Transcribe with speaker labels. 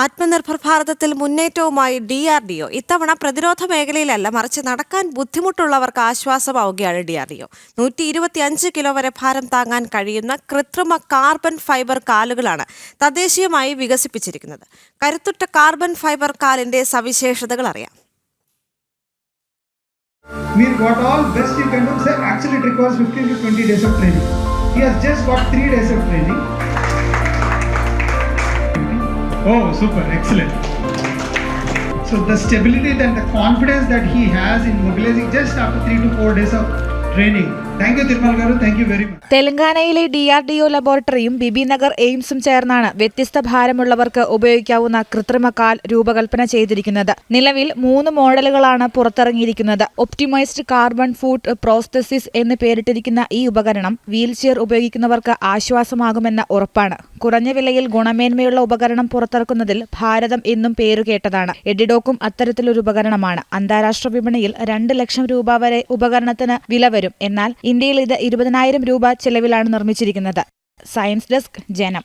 Speaker 1: ആത്മനിർഭർ ഭാരതത്തിൽ മുന്നേറ്റവുമായി D R D O ഇത്തവണ പ്രതിരോധ മേഖലയിലല്ല മറിച്ച് നടക്കാൻ ബുദ്ധിമുട്ടുള്ളവർക്ക് ആശ്വാസമാവുകയാണ് ഡി ആർ ഡി ഒ നൂറ്റി ഇരുപത്തി അഞ്ച് കിലോ വരെ ഭാരം താങ്ങാൻ കഴിയുന്ന കൃത്രിമ കാർബൺ ഫൈബർ കാലുകളാണ് തദ്ദേശീയമായി വികസിപ്പിച്ചിരിക്കുന്നത് കരുത്തുറ്റ കാർബൺ ഫൈബർ കാലിന്റെ സവിശേഷതകൾ അറിയാം
Speaker 2: Mir what all best you can do, sir. Actually, it requires 15 to 20 days of training. He has just got three days of training. Oh, super, excellent. So the stability and the confidence that he has in mobilizing just after three to four days of training.
Speaker 3: തെലങ്കാനയിലെ D R D O ലബോറട്ടറിയും ബിബി നഗർ എയിംസും ചേർന്നാണ് വ്യത്യസ്ത ഭാരമുള്ളവർക്ക് ഉപയോഗിക്കാവുന്ന കൃത്രിമ കാൽ രൂപകൽപ്പന ചെയ്തിരിക്കുന്നത്. നിലവിൽ മൂന്ന് മോഡലുകളാണ് പുറത്തിറങ്ങിയിരിക്കുന്നത്. ഒപ്റ്റിമൈസ്ഡ് കാർബൺ ഫുഡ് പ്രോസ്തസിസ് എന്ന് പേരിട്ടിരിക്കുന്ന ഈ ഉപകരണം വീൽചെയർ ഉപയോഗിക്കുന്നവർക്ക് ആശ്വാസമാകുമെന്ന ഉറപ്പാണ്. കുറഞ്ഞ വിലയിൽ ഗുണമേന്മയുള്ള ഉപകരണം പുറത്തിറക്കുന്നതിൽ ഭാരതം എന്നും പേരുകേട്ടതാണ്. എഡിഡോക്കും അത്തരത്തിലൊരു ഉപകരണമാണ്. അന്താരാഷ്ട്ര വിപണിയിൽ രണ്ട് ലക്ഷം രൂപ വരെ ഉപകരണത്തിന് വില വരും. എന്നാൽ ഇന്ത്യയിൽ ഇത് ഇരുപതിനായിരം രൂപ ചെലവിലാണ് നിർമ്മിച്ചിരിക്കുന്നത്. സയൻസ് ഡെസ്ക് ജനം.